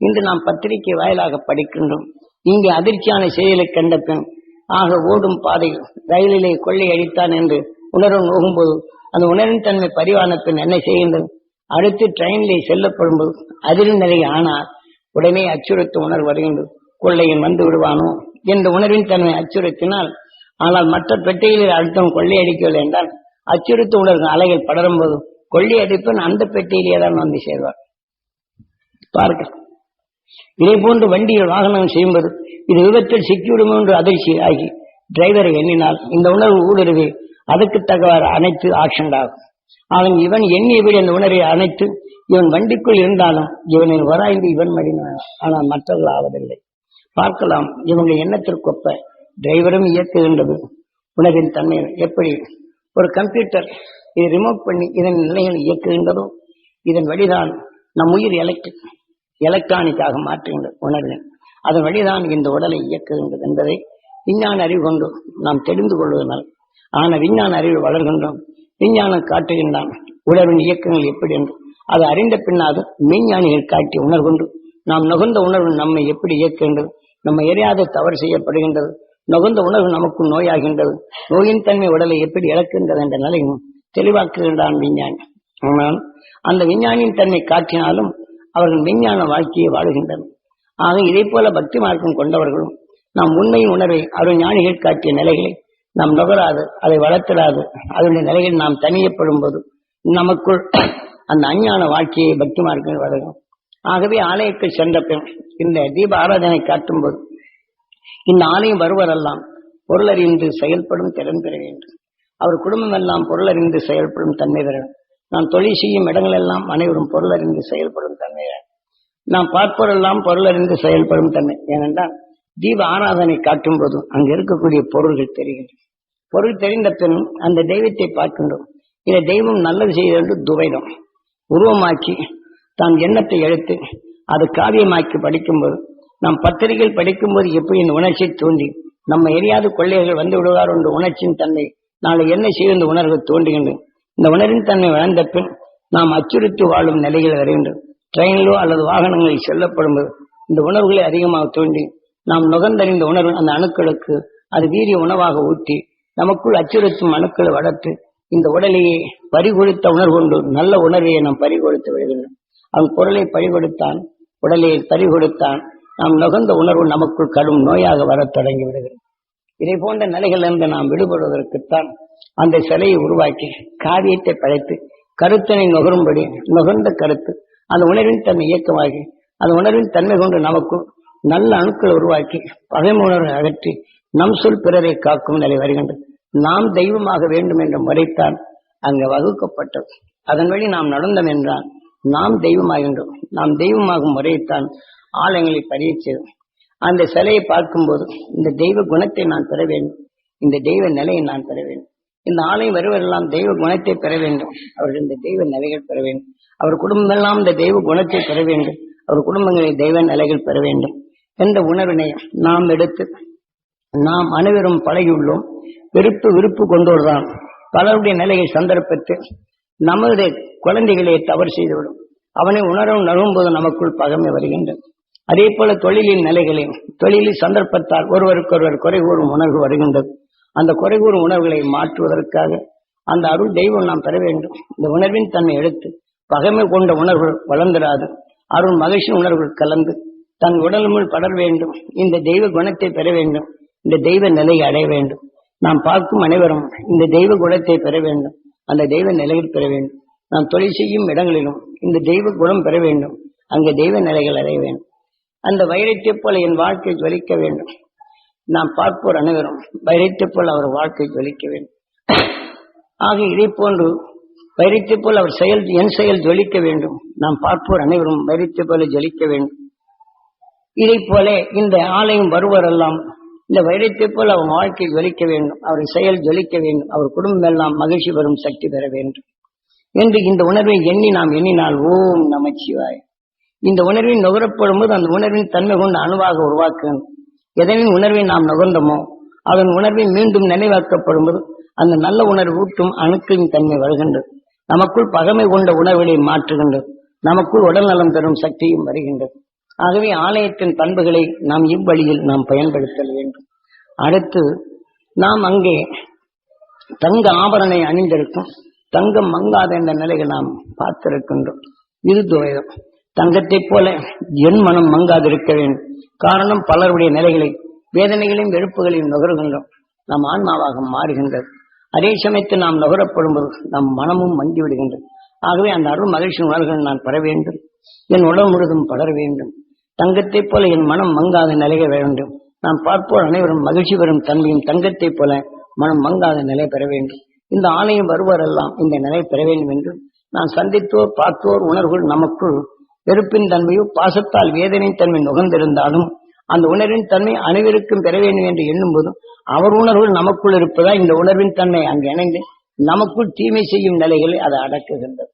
இன்று நாம் பத்திரிகை வாயிலாக படிக்கின்றோம். இங்கே அதிர்ச்சியான செயலை கண்ட பெண் ஆக ஓடும் பாதை ரயிலிலே கொள்ளை அடித்தான் என்று உணர்வு நோகும்போது அந்த உணர்வின் தன்மை பரிவான பின் என்ன செய்கின்றது அடுத்து ட்ரெயினிலே செல்லப்படும் போது அதிர்வு நிலை ஆனால் உடனே அச்சுறுத்தும் உணர்வு வருகின்றது. கொள்ளையன் வந்து விடுவானோ? என்ற உணர்வின் தன்மை அச்சுறுத்தினால் ஆனால் மற்ற பெட்டிகளில் அடுத்தவன் கொள்ளை அடிக்கவில்லை என்றால் அச்சுறுத்த உணர்வு அலைகள் படரும் போது கொள்ளை அடிப்பன் அந்த பெட்டியிலேயே தான் வந்து சேர்வார் பார்க்க இதே போன்று வண்டியில் வாகனம் செய்யும்போது இது விபத்தில் சிக்கிவிடும் என்று அதிர்ச்சி ஆகி டிரைவரை எண்ணினால் இந்த உணர்வு ஊடுருவி அதுக்கு தகவாறு அனைத்து ஆக்ஷன் ஆகும். அவன் இவன் எண்ணியபடி அந்த உணர்வை அணைத்து இவன் வண்டிக்குள் இருந்தாலும் இவனை வராய்ந்து இவன் மடினான் ஆனால் மற்றவர்கள் ஆவதில்லை. பார்க்கலாம் இவங்க எண்ணத்திற்கொப்ப டிரைவரும் இயக்குகின்றது. உணர்வின் தன்மை எப்படி? ஒரு கம்ப்யூட்டர் இதை ரிமோட் பண்ணி இதன் நிலைகள் இயக்குகின்றதோ? இதன் வழிதான் நம் உயிர் எலக்ட்ரிக் எலக்ட்ரானிக்காக மாற்றுகின்றது உணர்வின். அதன் வழிதான் இந்த உடலை இயக்குகின்றது என்பதை விஞ்ஞான அறிவு கொண்டு நாம் தெரிந்து கொள்வதனால் ஆனால் விஞ்ஞான அறிவு வளர்கின்றோம் விஞ்ஞானம் காட்டுகின்றான் உணர்வின் இயக்கங்கள் எப்படி என்று அதை அறிந்த பின்னாக மெய்ஞானிகள் காட்டி உணர்கொண்டு நாம் நுகர்ந்த உணர்வு நம்மை எப்படி இயக்குகின்றது நம்ம எரியாத தவறு செய்யப்படுகின்றது நுகர்ந்த உணர்வு நமக்கு நோயாகின்றது நோயின் தன்மை உடலை எப்படி இழக்கின்றது என்ற நிலையும் தெளிவாக்குகின்றான் விஞ்ஞானி. ஆனால் அந்த விஞ்ஞானியின் தன்மை காட்டினாலும் அவர்கள் விஞ்ஞான வாழ்க்கையை வாழுகின்றனர். ஆக இதை போல பக்தி மார்க்கம் கொண்டவர்களும் நாம் உண்மையின் உணர்வை அருள் ஞானிகள் காட்டிய நிலைகளை நாம் நுகராது அதை வளர்த்திடாது. அதனுடைய நிலையில் நாம் தனியப்படும் போது நமக்குள் அந்த அஞ்ஞான வாழ்க்கையை பக்தி மார்க்கம் வளரும். ஆகவே ஆலயத்தை சென்ற பின் இந்த தீப ஆராதனை காட்டும் போது இந்த ஆலயம் வருவதெல்லாம் பொருளறிந்து செயல்படும் திறன் பெற வேண்டும். அவர் குடும்பம் எல்லாம் பொருளறிந்து செயல்படும் தன்மை பெற வேண்டும். நான் தொழில் செய்யும் இடங்களெல்லாம் அனைவரும் பொருளறிந்து செயல்படும் தன்மை வேண்டும் நாம் பார்ப்போரெல்லாம் பொருளறிந்து செயல்படும் தன்மை. ஏனென்றால் தீப ஆராதனை காட்டும் போதும் அங்கு இருக்கக்கூடிய பொருள்கள் தெரிகின்றன பொருள் தெரிந்த பின் அந்த தெய்வத்தை பார்க்கின்றோம். இதை தெய்வம் நல்லது செய்தது துவைதம். உருவமாக்கி தான் எண்ணத்தை எடுத்து அது காவியமாக்கி படிக்கும்போது நாம் பத்திரிகைகள் படிக்கும்போது எப்படி இந்த உணர்ச்சி தோன்றி நம்ம எரியாத கொள்ளையர்கள் வந்து விடுவார் என்ற உணர்ச்சியின் தன்மை நாளை என்ன செய்ய இந்த உணர்வு தோன்றுகின்றது. இந்த உணரின் தன்மை வளர்ந்த பின் நாம் அச்சுறுத்தி வாழும் நிலையில் வருகின்றோம் ட்ரெயினிலோ அல்லது வாகனங்களில் செல்லப்படும் இந்த உணர்வுகளை அதிகமாக தூண்டி நாம் நுகர்ந்தறிந்த உணர்வு அந்த அணுக்களுக்கு அது வீரிய உணவாக ஊட்டி நமக்குள் அச்சுறுத்தும் அணுக்களை வளர்த்து இந்த உடலையே பறிகொடுத்த உணர்வு கொண்டு நல்ல உணர்வையை நாம் பறிகொடுத்து விடுகின்றோம். அவன் குரலை பறிகொடுத்தான் உடலை பறிகொடுத்தான். நாம் நுகர்ந்த உணர்வு நமக்குள் கடும் நோயாக வரத் தொடங்கி விடுகிறது. இதை போன்ற நிலைகளிலிருந்து நாம் விடுபடுவதற்குத்தான் அந்த சிலையை உருவாக்கி காவியத்தை படைத்து கருத்தனை நுகரும்படி நுகர்ந்த கருத்து அந்த உணர்வின் தன்மை இயக்கமாகி அந்த உணர்வின் தன்மை கொண்டு நமக்கும் நல்ல அணுக்களை உருவாக்கி பகைமுணர்வை அகற்றி நம் சொல் பிறரை காக்கும் நிலை வருகின்றது. நாம் தெய்வமாக வேண்டும் என்ற முறைத்தான் அங்கு வகுக்கப்பட்டது அதன் வழி நாம் நடந்தோம் என்றால் நாம் தெய்வமாகின்றோம். நாம் தெய்வமாகும் முறையைத்தான் ஆலயங்களை பதிய அந்த சிலையை பார்க்கும்போது இந்த தெய்வ குணத்தை நான் பெற வேண்டும். இந்த தெய்வ நிலையை நான் பெற வேண்டும். இந்த ஆலயம் வருவதெல்லாம் தெய்வ குணத்தை பெற வேண்டும். அவர்கள் இந்த தெய்வ நிலைகள் பெற வேண்டும். அவர் குடும்பம் எல்லாம் இந்த தெய்வ குணத்தை பெற வேண்டும். அவர் குடும்பங்களில் தெய்வ நிலைகள் பெற வேண்டும். என்ற உணர்வினை நாம் எடுத்து நாம் அனைவரும் பழகியுள்ளோம். வெறுப்பு விருப்பு கொண்டோர்தான். பலருடைய நிலையை சந்தர்ப்பித்து நமது குழந்தைகளை தவறு செய்துவிடும். அவனை உணரவும் நழுவும்போது நமக்குள் பகமை வருகின்றது. அதே போல தொழிலின் நிலைகளில் தொழிலில் சந்தர்ப்பத்தால் ஒருவருக்கொருவர் குறை கூறும் உணர்வு வருகின்றது. அந்த குறை கூறும் உணர்வுகளை மாற்றுவதற்காக அந்த அருள் தெய்வம் நாம் பெற வேண்டும். இந்த உணர்வின் தன்மை எடுத்து பகைமை கொண்ட உணர்வு வளர்ந்துடாது அருள் மகிழ்ச்சி உணர்வுகள் கலந்து தன் உடலுமுள் படர் வேண்டும். இந்த தெய்வ குணத்தை பெற வேண்டும். இந்த தெய்வ நிலையை அடைய வேண்டும். நாம் பார்க்கும் அனைவரும் இந்த தெய்வ குணத்தை பெற வேண்டும். அந்த தெய்வ நிலையில் பெற வேண்டும். நாம் தொழில் செய்யும் இடங்களிலும் இந்த தெய்வ குணம் பெற வேண்டும். அங்கே தெய்வ நிலைகள் அடைய வேண்டும். அந்த வைரத்தை போல என் வாழ்க்கை ஜொலிக்க வேண்டும். நாம் பார்ப்போர் அனைவரும் வைரத்தை போல் அவர் வாழ்க்கை ஜொலிக்க வேண்டும் ஆக இதை போன்று வைரத்தை போல் அவர் செயல் என் செயல் ஜொலிக்க வேண்டும். நாம் பார்ப்போர் அனைவரும் வைரத்தை போல ஜொலிக்க வேண்டும். இதை போல இந்த ஆலயம் வருவரெல்லாம் இந்த வைரத்தை போல் அவர் வாழ்க்கை ஜொலிக்க வேண்டும். அவர் செயல் ஜொலிக்க வேண்டும். அவர் குடும்பம் எல்லாம் மகிழ்ச்சி வரும் சக்தி பெற வேண்டும். என்று இந்த உணர்வை எண்ணி நாம் எண்ணினால் ஓம் நமச்சிவாய். இந்த உணர்வின் நுகரப்படும் போது அந்த உணர்வின் தன்மை கொண்டு அணுவாக உருவாக்கணும் எதனின் உணர்வை நாம் நுகர்ந்தோமோ அதன் உணர்வை மீண்டும் நினைவாக்கப்படும் போது அந்த நல்ல உணர்வு ஊட்டும் அணுக்களின் தன்மை வருகின்றது. நமக்குள் பகமை கொண்ட உணர்வுகளை மாற்றுகின்றது. நமக்குள் உடல் நலம் தரும் சக்தியும் வருகின்றது. ஆகவே ஆலயத்தின் பண்புகளை நாம் இவ்வழியில் நாம் பயன்படுத்தல் வேண்டும். அடுத்து நாம் அங்கே தங்க ஆபரணை அணிந்திருக்கும் தங்கம் மங்காத என்ற நிலையை நாம் பார்த்திருக்கின்றோம். இது துவைதம். தங்கத்தைப் போல என் மனம் மங்காதிருக்க வேண்டும். காரணம் பலருடைய நிலைகளை வேதனைகளையும் வெறுப்புகளையும் நுகர்கின்றோம். நம் ஆன்மாவாக மாறுகின்றது. அதே சமயத்தில் நாம் நுகரப்படும்போது நம் மனமும் மங்கி விடுகின்றது ஆகவே அந்த அருள் மகிழ்ச்சி உணர்வுகள் நான் பெற வேண்டும். என் உடல் முழுதும் படர வேண்டும். தங்கத்தைப் போல என் மனம் மங்காத நிலைய வேண்டும். நான் பார்ப்போர் அனைவரும் மகிழ்ச்சி பெறும் தன்மையும் தங்கத்தைப் போல மனம் மங்காத நிலை பெற வேண்டும். இந்த ஆலயம் வருவோரெல்லாம் இந்த நிலை பெற வேண்டும் என்று நான் சந்தித்தோர் பார்த்தோர் உணர்வுகள் நமக்குள் வெறுப்பின் தன்மையோ பாசத்தால் வேதனை தன்மை நுகர்ந்திருந்தாலும் அந்த உணர்வின் தன்மை அனைவருக்கும் பெற வேண்டும் என்று எண்ணும் போதும் அவர் உணர்வுகள் நமக்குள் இருப்பதா இந்த உணர்வின் தன்மை அங்கு இணைந்து நமக்குள் தீமை செய்யும் நிலைகளை அது அடக்குகின்றது.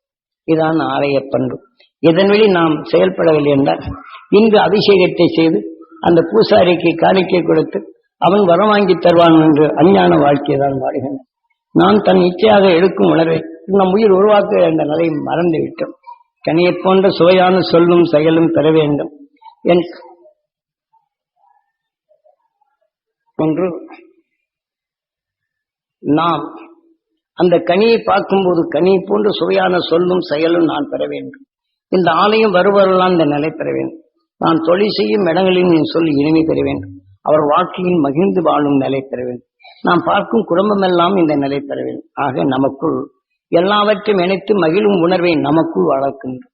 இதான் ஆலய பண்பு. இதன் வழி நாம் செயல்படவில்லை என்றால் இன்று அபிஷேகத்தை செய்து அந்த பூசாரிக்கு காணிக்கை கொடுத்து அவன் வரம் வாங்கி தருவான் என்று அஞ்ஞான வாழ்க்கையை தான் வாடுகின்றான் நான் தன் இச்சையாக எடுக்கும் உணர்வை நம் உயிர் உருவாக்க என்ற நிலையை மறந்து கனியை போன்ற சுவையான சொல்லும் செயலும் பெற வேண்டும். என் ஒன்று நாம் அந்த கனியை பார்க்கும்போது கனி போன்ற சுவையான சொல்லும் செயலும் நான் பெற வேண்டும். இந்த ஆலயம் வருவரெல்லாம் இந்த நிலை பெற வேண்டும். நான் தொழில் செய்யும் இடங்களில் என் சொல் இனிமை பெற வேண்டும். அவர் வாழ்க்கையில் மகிழ்ந்து வாழும் நிலை பெற வேண்டும். நாம் பார்க்கும் குடும்பமெல்லாம் இந்த நிலை பெற வேண்டும். ஆக நமக்குள் எல்லாவற்றையும் இணைத்து மகிழும் உணர்வை நமக்குள் வளர்க்கின்றோம்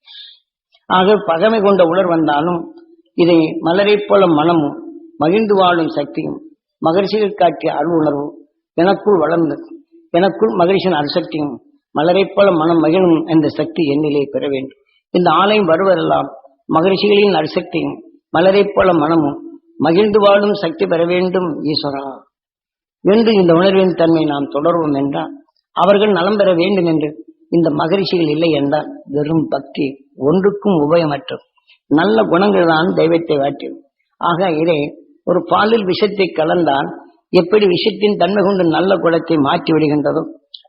ஆக பகமை கொண்ட உணர் வந்தாலும் இதை மலரைப் போல மனமும் மகிழ்ந்து வாழும் சக்தியும் மகிழ்ச்சியில் காட்டிய அருள் உணர்வும் எனக்குள் வளர்ந்து எனக்குள் மகிழ்ச்சியின் அருசக்தியும் மலரைப் போல மனம் மகிழும் என்ற சக்தி என்னிலே பெற வேண்டும். இந்த ஆலயம் வருவதெல்லாம் மகரிஷிகளின் அரிசக்தியும் மலரைப் போல மனமும் மகிழ்ந்து வாழும் சக்தி பெற வேண்டும் ஈஸ்வரா. என்று இந்த உணர்வின் தன்மை நாம் தொடர்வோம் என்றால் அவர்கள் நலம் பெற வேண்டும் என்று இந்த மகரிஷிகள் இல்லை என்றால் வெறும் பக்தி ஒன்றுக்கும் உபயமற்றும் நல்ல குணங்கள் தான் தெய்வத்தை வாட்டியது ஆக இதை ஒரு பாலில் விஷத்தை கலந்தால் எப்படி விஷத்தின் தன்மை கொண்டு நல்ல குணத்தை மாற்றி விடுகின்றதோ?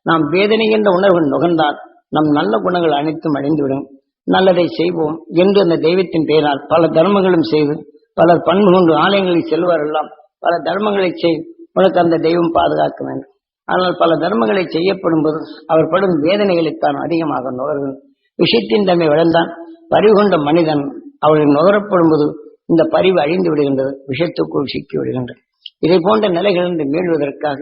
நாம் வேதனை என்ற உணர்வு நுகர்ந்தால் நம் நல்ல குணங்கள் அனைத்தும் அடைந்துவிடும் நல்லதை செய்வோம் என்று அந்த தெய்வத்தின் பெயரால் பல தர்மங்களும் செய்து பலர் பண்பு கொண்டு ஆலயங்களில் செல்வாரெல்லாம். பல தர்மங்களை செய் உனக்கு அந்த தெய்வம் பாதுகாக்க வேண்டும். ஆனால் பல தர்மங்களை செய்யப்படும் போது அவர் படும் வேதனைகளைத்தான் அதிகமாக நுகர்கிறது. விஷயத்தின் தன்மை விழுந்தான் பறிகொண்ட மனிதன் அவர்கள் நுகரப்படும் போது இந்த பரிவு அழிந்து விடுகின்றது விஷயத்துக்குள் சிக்கி விடுகின்றது. இதை போன்ற நிலைகளிலிருந்து மீள்வதற்காக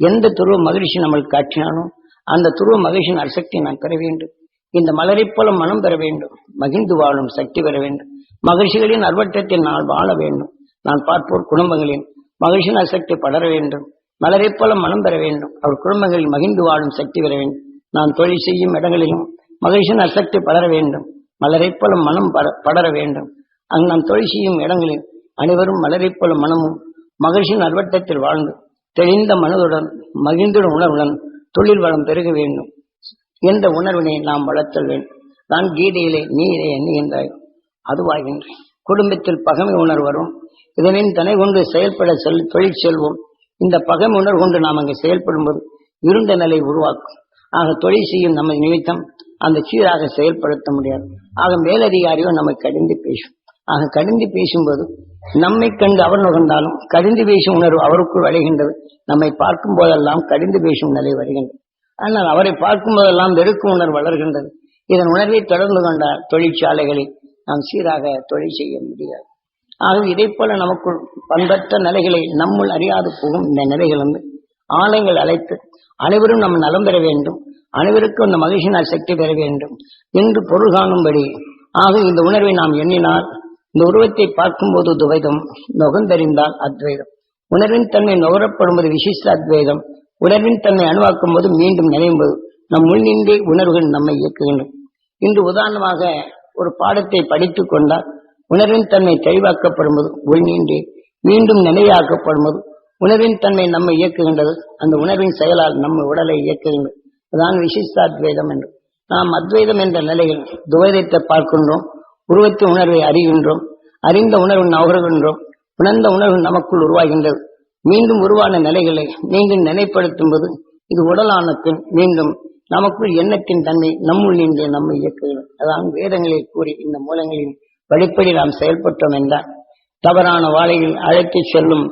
எந்த துருவ மகிழ்ச்சி நம்மளுக்கு காட்டினாலும் அந்த துருவ மகிழ்ச்சியின் அசக்தியை நான் பெற வேண்டும். இந்த மலரைப் போல மனம் பெற வேண்டும். மகிழ்ந்து வாழும் சக்தி பெற வேண்டும். மகிழ்ச்சிகளின் அர்வட்டத்தில் நான் வாழ வேண்டும். நான் பார்ப்போர் குடும்பங்களின் மகிழ்ச்சியின் அசக்தி படர வேண்டும். மலரைப் போல மனம் பெற வேண்டும். அவர் குடும்பங்களில் மகிழ்ந்து வாழும் சக்தி பெற வேண்டும். நான் தொழில் செய்யும் இடங்களிலும் மகிழ்ச்சியின் அசக்தி படர வேண்டும். மலரைப் போல மனம் பட- படர வேண்டும். அங்கு நாம் தொழில் செய்யும் இடங்களில் அனைவரும் மலரைப் போல மனமும் மகிழ்ச்சியின் அர்வட்டத்தில் வாழ்ந்து தெளிந்த மனதுடன் மகிழ்ந்துட உணர்வுடன் தொழில் வளம் பெருக வேண்டும். என்ற உணர்வினை நாம் வளர்த்தல் வேண்டும். நான் கீதையிலே நீ இதை எண்ணுகின்றாய் அதுவாகின்றேன். குடும்பத்தில் பகமை உணர்வு வரும். இதனின் தனை கொண்டு செயல்பட செல் தொழில் செல்வோம். இந்த பகை உணர்வு கொண்டு நாம் அங்கே செயல்படும் போது இருண்ட நிலை உருவாக்கும். ஆக தொழில் செய்யும் நம்ம நிமித்தம் அந்த சீராக செயல்படுத்த முடியாது. ஆக மேலதிகாரியோ நம்மை கடிந்து பேசும். ஆக கடிந்து பேசும்போது நம்மை கண்டு அவர் நுகர்ந்தாலும் கடிந்து பேசும் உணர்வு அவருக்குள் வருகின்றது. நம்மை பார்க்கும் போதெல்லாம் கடிந்து பேசும் நிலை வருகின்றது. ஆனால் அவரை பார்க்கும் போதெல்லாம் வெறுக்கும் உணர்வு வளர்கின்றது. இதன் உணர்வை தொடர்ந்து கொண்டால் தொழிற்சாலைகளில் நாம் சீராக தொழில் செய்ய முடியாது. ஆகவே இதை போல நமக்குள் பண்பற்ற நிலைகளை நம்முள் அறியாது போகும் இந்த நிலைகள் வந்து ஆலயங்கள் அழைத்து அனைவரும் நம் நலம் பெற வேண்டும். அனைவருக்கும் அந்த மகிழ்ச்சியினால் சக்தி பெற வேண்டும். என்று பொருள் காணும்படி. ஆக இந்த உணர்வை நாம் எண்ணினால் இந்த உருவத்தை பார்க்கும்போது துவைதம் நுகர்ந்தறிந்தால் அத்வைதம். உணர்வின் தன்மை நுகரப்படும்போது விசிஷ்ட அத்வைதம். உணர்வின் தன்மை அணுவாக்கும் போது மீண்டும் நினையும் போது நம் முன்னின்றி உணர்வுகள் நம்மை இயக்குகின்றன. இன்று உதாரணமாக ஒரு பாடத்தை படித்துக் கொண்டால் உணர்வின் தன்மை தெளிவாக்கப்படும் போது உள்நீண்டே மீண்டும் நினைவாக்கப்படும் போது உணர்வின் தன்மை நம்மை இயக்குகின்றது. அந்த உணர்வின் செயலால் நம்ம உடலை இயக்குகின்றது அதான் விசிஷ்டாத்வைதம் என்று. நாம் அத்வைதம் என்ற நிலையில் துவைதத்தை பார்க்கின்றோம் உருவத்தின் உணர்வை அறிகின்றோம் அறிந்த உணர்வு நகர்கின்றோம் உணர்ந்த உணர்வு நமக்குள் உருவாகின்றது. மீண்டும் உருவான நிலைகளை மீண்டும் நினைப்படுத்தும் போது இது உடலானது மீண்டும் நமக்குள் எண்ணத்தின் தன்மை நம்முள் நின்று நம்மை இயக்குகிறது. அதான் வேதங்களில் கூறி இந்த மூலங்களில் வழிப்படி நாம் செயல்பட்டோம் என்றால் தவறான வாழையில் அழைத்து செல்லும்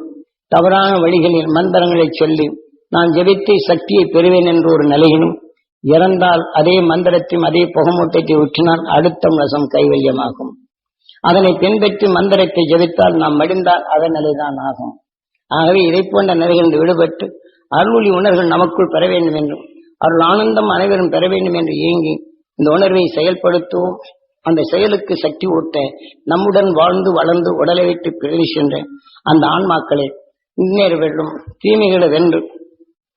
தவறான வழிகளில் மந்திரங்களை சொல்லி நான் ஜெபித்து சக்தியை பெறுவேன் என்ற ஒரு நிலையிலும் இறந்தால் அதே மந்திரத்தையும் அதே புகமூட்டத்தை ஊற்றினால் அடுத்த வசம் கைவல்யமாகும். அதனை பின்பற்றி மந்திரத்தை ஜெபித்தால் நாம் மடிந்தால் அதன் நிலைதான் ஆகும். ஆகவே இதை போன்ற நிலைகளில் விடுபட்டு அருளி உணர்வுகள் நமக்குள் பெற வேண்டும் என்றும் அருள் ஆனந்தம் அனைவரும் பெற வேண்டும் என்று ஏங்கி இந்த உணர்வை செயல்படுத்துவோம். அந்த செயலுக்கு சக்தி ஊட்ட நம்முடன் வாழ்ந்து வளர்ந்து உடலை விட்டு பிறவி சென்ற அந்த ஆன்மாக்களை முன்னேற வேண்டும் தீமைகளை வென்று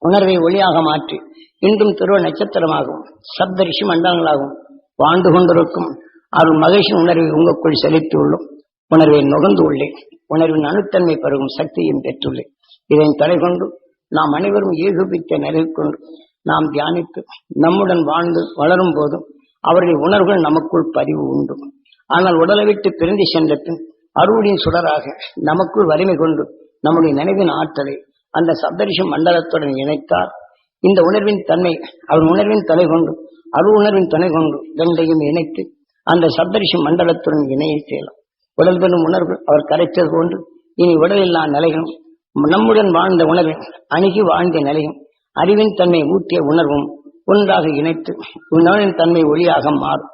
உணர்வை ஒளியாக மாற்றி இன்றும் திருவ நட்சத்திரமாகவும் சப்த ரிஷி மண்டலங்களாகவும் வாழ்ந்து கொண்டிருக்கும் அருள் மகிழ்ச்சி உணர்வை உங்களுக்குள் செலுத்தியுள்ளோம். உணர்வை நுகர்ந்து உள்ளேன் உணர்வின் அணுத்தன்மை பருகும் சக்தியும் பெற்றுள்ளேன் இதன் தலை கொண்டு நாம் அனைவரும் ஏகோபித்த நிலை கொண்டு நாம் தியானித்து நம்முடன் வாழ்ந்து வளரும் போதும் அவருடைய உணர்வுகள் நமக்குள் பதிவு உண்டு. ஆனால் உடலை விட்டு பிரிந்து சென்ற பின் அருளின் சுடராக நமக்குள் வலிமை கொண்டு நம்முடைய நினைவின் ஆற்றலை அந்த சப்தரிஷம் மண்டலத்துடன் இணைத்தார். இந்த உணர்வின் தன்மை அவர் உணர்வின் தலை கொண்டு அருள் உணர்வின் துணை கொண்டு இரண்டையும் இணைத்து அந்த சப்தரிஷி மண்டலத்துடன் இணைய செய்யலாம். உடல் பெறும் உணர்வு அவர் கரைத்தது கொண்டு இனி உடலில்லா நிலைகளும் நம்முடன் வாழ்ந்த உணர்வின் அணுகி வாழ்ந்த நிலையும் அறிவின் தன்மை ஊட்டிய உணர்வும் ஒன்றாக இணைத்து உணர்வின் தன்மை ஒளியாக மாறும்.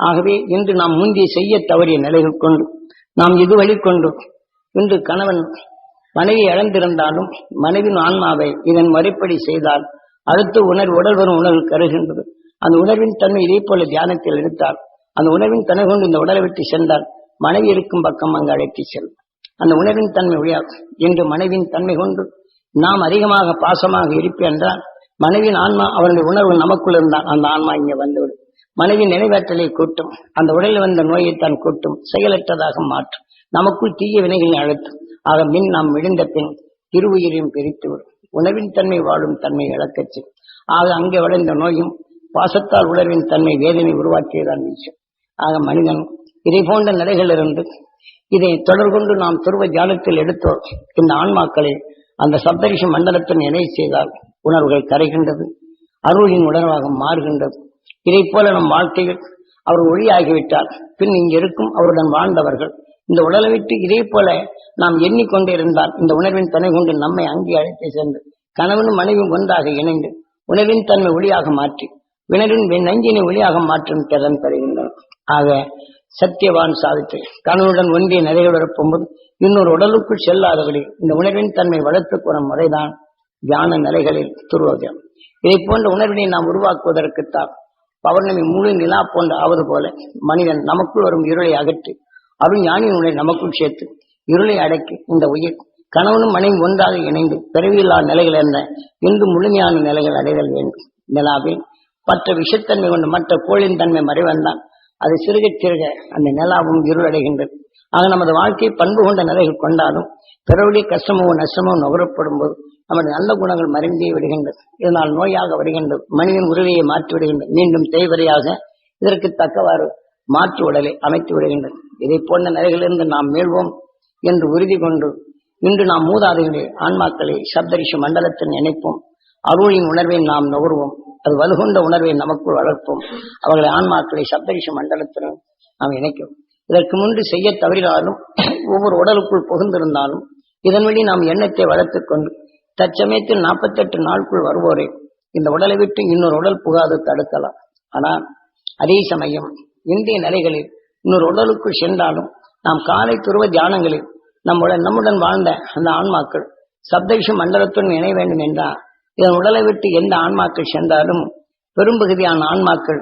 ஆகவே இன்று நாம் முந்தி செய்ய தவறிய நிலைகள் கொண்டு நாம் இது வழி கொண்டு இன்று கணவன் மனைவி இழந்திருந்தாலும் மனைவின் ஆன்மாவை இதன் மறுப்படி செய்தால் அடுத்த உணர்வு உடல் வரும் உணர்வு கருகின்றது. அந்த உணர்வின் தன்மை இதே போல தியானத்தில் எடுத்தால் அந்த உணர்வின் தன்மை கொண்டு இந்த உடலை விட்டு சென்றால் மனைவி இருக்கும் பக்கம் அங்கு அழைத்து செல்லும். அந்த உணர்வின் தன்மை ஒழியாகும் என்று மனைவின் தன்மை கொண்டு நாம் அதிகமாக பாசமாக இருப்பேன் என்றால் மனைவியின் ஆன்மா அவருடைய உணர்வு நமக்குள் இருந்தால் அந்த ஆன்மா இங்கே வந்துவிடும். மனைவி நினைவாற்றலை கூட்டும். அந்த உடலில் வந்த நோயை தான் கூட்டும். செயலற்றதாக மாற்றும். நமக்குள் தீய வினைகளை அழுத்தும். ஆக மின் நாம் விழுந்த பின் திருவுயிரையும் பிரித்துவிடும். உணவின் தன்மை வாழும் தன்மை இழக்கச்சு ஆக அங்கே வளர்ந்த நோயும் பாசத்தால் உணர்வின் தன்மை வேதனை உருவாக்கியதான் வீசும் ஆக மனிதன் இதை போன்ற நிலைகளிலிருந்து இதை தொடர்கொண்டு நாம் துருவ ஜாலத்தில் எடுத்தோம். இந்த ஆன்மாக்களை அந்த சப்தரிஷி மண்டலத்தின் இணை செய்தால் உணர்வுகள் கரைகின்றது அருளின் உணர்வாக மாறுகின்றது. இதை போல நம் வாழ்க்கையில் அவர் ஒளியாகிவிட்டால் பின் இங்கு இருக்கும் அவருடன் வாழ்ந்தவர்கள். இந்த உடலை விட்டு இதே போல நாம் எண்ணிக்கொண்டே இருந்தால் இந்த உணர்வின் துணை கொண்டு நம்மை அங்கே அழைத்து சென்று கணவனும் மனைவியும் ஒன்றாக இணைந்து உணவின் தன்மை ஒளியாக மாற்றி வினரின் நஞ்சினை ஒளியாக மாற்றும் திறன் பெறுகின்றன ஆக சத்தியவான் சாதித்து கணவனுடன் ஒன்றிய நிறைவேறப் போகும்போது இன்னொரு உடலுக்குள் செல்லாதவர்கள் இந்த உணர்வின் தன்மை வளர்த்துக் கூறும் முறைதான் தியான நிலைகளில் துருவதம் இதை போன்ற உணர்வினை நாம் உருவாக்குவதற்குத்தான் பௌர்ணமி முழு நிலா போன்ற ஆவது போல மனிதன் நமக்குள் வரும் இருளை அகற்றி அருள் ஞானியின் உணரை நமக்குள் சேர்த்து இருளை அடக்கி இந்த உயிர் கணவனும் மனைவி ஒன்றாக இணைந்து பிறவியில்லா நிலைகள் என்ற இன்று முழுமையான நிலைகள் அடைதல் வேண்டும். நிலாவில் மற்ற விஷத்தன்மை கொண்டு மற்ற கோளின் தன்மை மறைவந்தான் அது சிறுக சிறுக அந்த நிலாவும் இருளடைகின்றது ஆக நமது வாழ்க்கை பண்பு கொண்ட நிலைகள் கொண்டாலும் பிறவுடைய கஷ்டமோ நஷ்டமோ நுகரப்படும் போது நமது நல்ல குணங்கள் மறைந்தே விடுகின்றது இதனால் நோயாக வருகின்றது மனிதன் உருவையை மாற்றி விடுகின்றது மீண்டும் தேய்வரையாக இதற்கு தக்கவாறு மாற்று உடலை அமைத்து விடுகின்றது இதை போன்ற நிலைகளிலிருந்து நாம் மீள்வோம் என்று உறுதி கொண்டு இன்று நாம் மூதாதைகளை ஆன்மாக்களை சப்தரிஷி மண்டலத்தில் நினைப்போம் அருளின் உணர்வை நாம் நுகர்வோம். அது வலுகொண்ட உணர்வை நமக்குள் வளர்ப்போம். அவர்களை ஆன்மாக்களை சப்தரிஷி மண்டலத்திலும் நாம் இணைக்கும் இதற்கு முன்பு செய்ய தவறினாலும் ஒவ்வொரு உடலுக்குள் புகுந்திருந்தாலும் இதன் வழி நாம் எண்ணத்தை வளர்த்துக் கொண்டு தற்சமயத்தில் நாற்பத்தெட்டு நாளுக்குள் வருவோரே. இந்த உடலை விட்டு இன்னொரு உடல் புகாது தடுக்கலாம். ஆனால் அதே சமயம் இந்திய நிலைகளில் இன்னொரு உடலுக்குள் சென்றாலும் நாம் காலை துருவ தியானங்களில் நம்முடன் நம்முடன் வாழ்ந்த அந்த ஆன்மாக்கள் சப்தேஷ மண்டலத்துடன் இணைய வேண்டும் என்றால் இதன் உடலை விட்டு எந்த ஆன்மாக்கள் சென்றாலும் பெரும்பகுதியான ஆன்மாக்கள்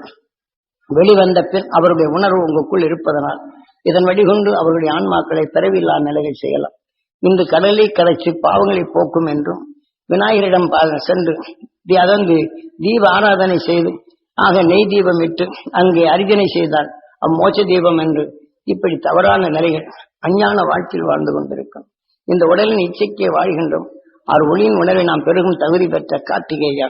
வெளிவந்த பின் அவருடைய உணர்வு உங்களுக்குள் இருப்பதனால் இதன் வழிகொண்டு அவருடைய ஆன்மாக்களை பிறவில்லா நிலையில் செய்யலாம். இன்று கடலை கரைச்சி பாவங்களை போக்கும் என்றும் விநாயகரிடம் பா- சென்று தி- தீப ஆராதனை செய்து ஆக நெய் தீபம் இட்டு அங்கே அர்ஜனை செய்தால் அம்மோச்ச தீபம் என்று இப்படி தவறான நிலைகள் அஞ்ஞான வாழ்க்கையில் வாழ்ந்து கொண்டிருக்கும். இந்த உடலின் இச்சைக்கே வாழ்கின்றோம். அவர் ஒளியின் உணர்வை நாம் பெருகும் தகுதி பெற்ற கார்த்திகேயா.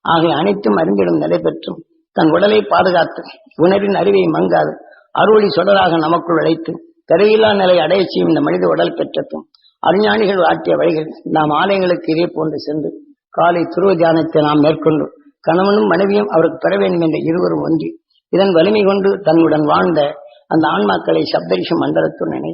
ஆகிய அனைத்தும் அறிந்திடும் நிலை பெற்றும் தன் உடலை பாதுகாத்து உணர்வின் அறிவை மங்காது அருளி சுடராக நமக்குள் அழைத்து கரையில்லா நிலை அடைய செய்யும் இந்த மனித உடல் பெற்றதும் அறிஞானிகள் ஆற்றிய வழிகள் நாம் ஆலயங்களுக்கு இதே போன்று சென்று காலை துருவ தியானத்தை நாம் மேற்கொண்டு கணவனும் மனைவியும் அவருக்கு பெற வேண்டும் என்ற இருவரும் ஒன்றி இதன் வலிமை கொண்டு தன்னுடன் வாழ்ந்த அந்த ஆன்மாக்களை சப்தரிஷி மந்திரத்துடன் நினை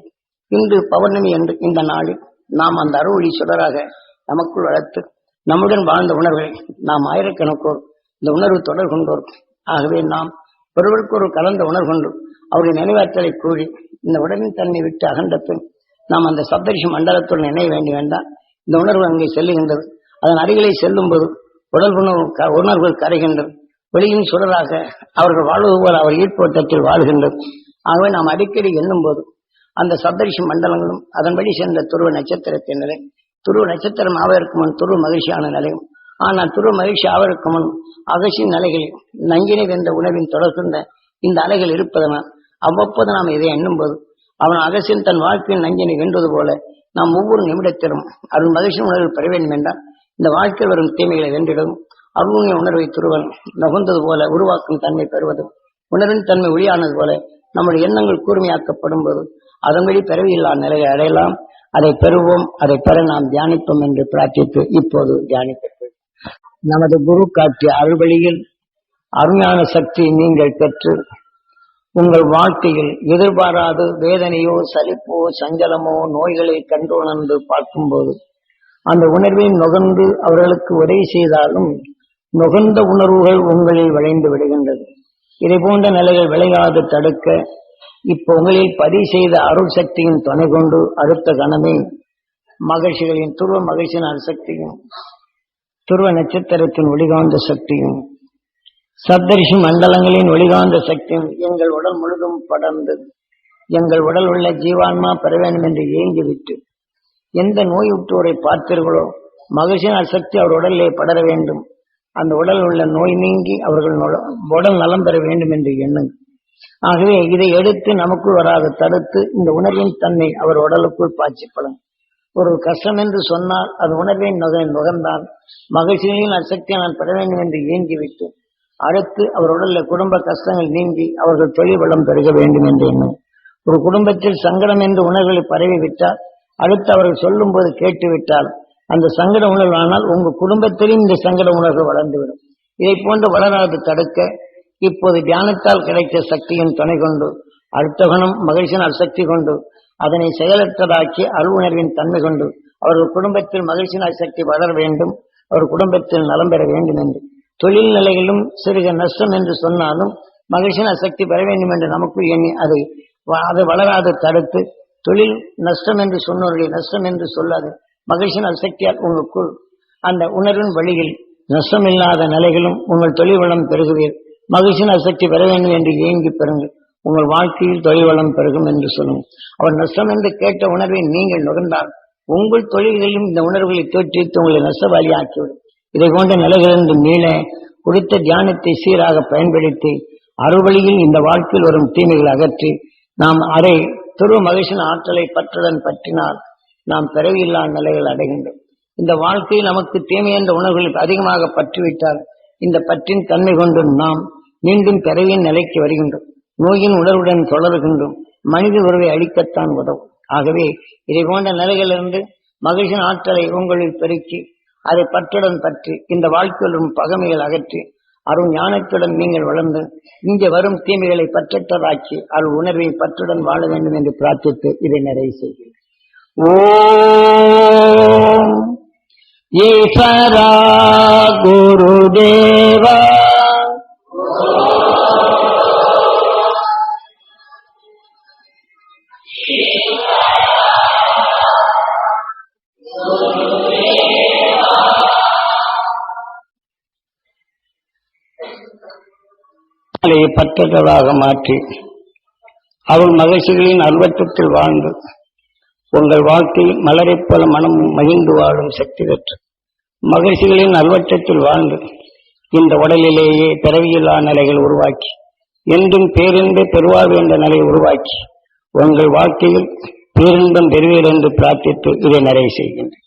இன்று பௌர்ணமி என்று இந்த நாளில் நாம் அந்த அருளி சுடராக நமக்குள் வளர்த்து நம்முடன் வாழ்ந்த உணர்வை நாம் ஆயிரக்கணக்கோர் இந்த உணர்வு தொடர் கொண்டோர். ஆகவே நாம் ஒருவருக்கொரு கலந்த உணர்வு கொண்டு அவருடைய நினைவாற்றலை கூறி இந்த உடலின் தன்னை விட்டு அகன்ற பின் நாம் அந்த சப்தரிஷி மண்டலத்துடன் இணைய வேண்டி வேண்டாம் இந்த உணர்வு அங்கே செல்லுகின்றது. அதன் அருகிலே செல்லும் போது உடல் உணர்வு க- உணர்வுகள் கரைகின்றது. வெளியின் சுடராக அவர்கள் வாழ்வது போல் அவர் ஈர்ப்போட்டத்தில் வாழ்கின்றது. ஆகவே நாம் அடிக்கடி எண்ணும் போது அந்த சப்தரிஷி மண்டலங்களும் அதன்படி சென்ற துருவ நட்சத்திரத்தின் நிலை. துருவ நட்சத்திரம் ஆவதற்கு முன் துருவ மகிழ்ச்சியான நிலையும். ஆனால் துருவ மகிழ்ச்சி ஆவதற்கு முன் அகசியின் நிலைகளில் நங்கினை வென்ற உணவின் தொடர்கின்ற இந்த அலைகள் இருப்பதனால் அவ்வப்போது நாம் இதை எண்ணும்போது அவன் அகசின் தன் வாழ்க்கையின் நஞ்சினை வென்றது போல நாம் ஒவ்வொரு நிமிடத்திலும் அருள் மகிழ்ச்சி உணர்வு பெற வேண்டும் என்றால் இந்த வாழ்க்கையில் வரும் தீமைகளை வென்றிடும். அருளுடைய உணர்வை துருவன் நகுந்தது போல உருவாக்கும் தன்மை பெறுவதும் உணர்வின் தன்மை ஒளியானது போல நம்முடைய எண்ணங்கள் கூர்மையாக்கப்படும் போது அதன்படி பிறவியில்லா நிலையை அடையலாம். அதை பெறுவோம் அதை பெற நாம் தியானிப்போம் என்று பிரார்த்தித்து இப்போது தியானிப்பீர்கள் நமது குரு காட்டிய அருள்வழியில் அருமையான சக்தி நீங்கள் பெற்று உங்கள் வாழ்க்கையில் எதிர்பாராது வேதனையோ சலிப்போ சஞ்சலமோ நோய்களை கண்டுணர்ந்து பார்க்கும்போது அந்த உணர்வை நுகர்ந்து அவர்களுக்கு உதவி செய்தாலும் நுகர்ந்த உணர்வுகள் உங்களில் விளைந்து விடுகின்றது. இதை போன்ற நிலைகள் விளையாது தடுக்க இப்ப உங்களில் பதிவு செய்த அருள் சக்தியின் துணை கொண்டு அடுத்த கணமே மகிழ்ச்சிகளின் துருவ மகிழ்ச்சியின் அருசக்தியும் துருவ நட்சத்திரத்தின் ஒளிகாந்த சக்தியும் சப்தரிஷி மண்டலங்களின் ஒளிகாந்த சக்தியும் எங்கள் உடல் முழுதும் படர்ந்து எங்கள் உடல் உள்ள ஜீவான்மா பெற வேண்டும் என்று ஏங்கிவிட்டு எந்த நோய் உற்றோரை பார்த்தீர்களோ மகிழ்ச்சியின் சக்தி அவர் உடலிலே படர வேண்டும். அந்த உடல் உள்ள நோய் நீங்கி அவர்கள் உடல் நலம் பெற வேண்டும் என்று எண்ணுங்கள். ஆகவே இதை எடுத்து நமக்குள் வராத தடுத்து இந்த உணர்வின் தன்மை அவர் உடலுக்குள் பாய்ச்சிப்படும் ஒரு கஷ்டம் என்று சொன்னால் அது உணர்வின் நுகை நுகர்ந்தால் மகிழ்ச்சியின் அசக்தியை நான் பெற வேண்டும் என்று ஏங்கிவிட்டேன் அடுத்து அவர் உடலில் குடும்ப கஷ்டங்கள் நீங்கி அவர்கள் தொழில் வளம் பெருக வேண்டும் என்று எண்ணம் ஒரு குடும்பத்தில் சங்கடம் என்று உணர்வுகளை பரவி விட்டால் அடுத்து அவர்கள் சொல்லும் போது கேட்டுவிட்டால் அந்த சங்கட உணர்வு ஆனால் உங்க குடும்பத்திலும் இந்த சங்கட உணர்வு வளர்ந்துவிடும். இதை போன்று வளராது தடுக்க இப்போது தியானத்தால் கிடைத்த சக்தியின் துணை கொண்டு அடுத்த குணம் மகிழ்ச்சியின் சக்தி கொண்டு அதனை செயலற்றதாக்கி அருவுணர்வின் தன்மை கொண்டு அவர்கள் குடும்பத்தில் மகிழ்ச்சியின் சக்தி வளர வேண்டும் அவர் குடும்பத்தில் நலம் பெற வேண்டும் என்று. தொழில் நிலையிலும் சிறுக நஷ்டம் என்று சொன்னாலும் மகிழ்ச்சியின் சக்தி பெற வேண்டும் என்று நமக்கு எண்ணி அதை வ- அதை வளராது தடுத்து தொழில் நஷ்டம் என்று சொன்னவர்களை நஷ்டம் என்று சொல்லாது மகிழ்ச்சியின் அசக்தியால் உங்களுக்குள் அந்த உணர்வின் வழியில் நஷ்டமில்லாத நிலைகளும் உங்கள் தொழில் வளம் பெறுகிறீர்கள் மகிழ்ச்சியின் சக்தி பெற வேண்டும் என்று ஏங்கி பெறுங்கள். உங்கள் வாழ்க்கையில் தொழில் வளம் பெருகும் என்று சொல்லுங்கள். அவர் நஷ்டம் என்று கேட்ட உணர்வை நீங்கள் நுகர்ந்தால் உங்கள் தொழில்களிலும் இந்த உணர்வுகளை தோற்றுவித்து உங்களை நஷ்டவாளி ஆக்கிவிடும் இதை போன்ற நிலையிலிருந்து மீள கொடுத்த தியானத்தை சீராக பயன்படுத்தி அறுவழியில் இந்த வாழ்க்கையில் வரும் தீமைகளை அகற்றி நாம் அறை துருவ மகிழ்ச்சியின் ஆற்றலை பற்றுடன் பற்றினால் நாம் பிறவியில்லா நிலைகள் அடைகின்றோம். இந்த வாழ்க்கையில் நமக்கு தீமை என்ற உணர்வுகள் அதிகமாக பற்றிவிட்டால் இந்த பற்றின் தன்மை கொண்டு நாம் மீண்டும் பிறவியின் நிலைக்கு வருகின்றோம். நோயின் உணர்வுடன் தொடர்கின்றோம். மனித உறவை அழிக்கத்தான் உதவும். ஆகவே இதை போன்ற நிலைகளிலிருந்து மகிழ்ச்சியின் ஆற்றலை உங்களில் பெருக்கி அதை பற்றுடன் பற்றி இந்த வாழ்க்கையில் பகமைகள் அகற்றி அருள் ஞானத்துடன் நீங்கள் வளர்ந்து இங்கே வரும் தீமைகளை பற்றற்றதாக்கி அருள் உணர்வை பற்றுடன் வாழ வேண்டும் என்று பிரார்த்தித்து இதை நிறைவு செய்கிறேன். ஓம் ஈஸ்வரா குருதேவா. அதை பற்றற்றதாக மாற்றி அவள் மகிழ்ச்சிகளின் அல்வட்டத்தில் வாழ்ந்து உங்கள் வாழ்க்கையில் மலரைப் போல மனம் மகிழ்ந்து வாழும் சக்தி பெற்று மகிழ்ச்சிகளின் அல்வட்டத்தில் வாழ்ந்து இந்த உடலிலேயே பிறவியில்லா நிலைகள் உருவாக்கி என்றும் பேரின்ப பெறுவார் என்ற நிலையை உருவாக்கி உங்கள் வாழ்க்கையில் பேரின்பம் பெறுவீர் என்று பிரார்த்தித்து இதை நிறைவு செய்கின்றேன்.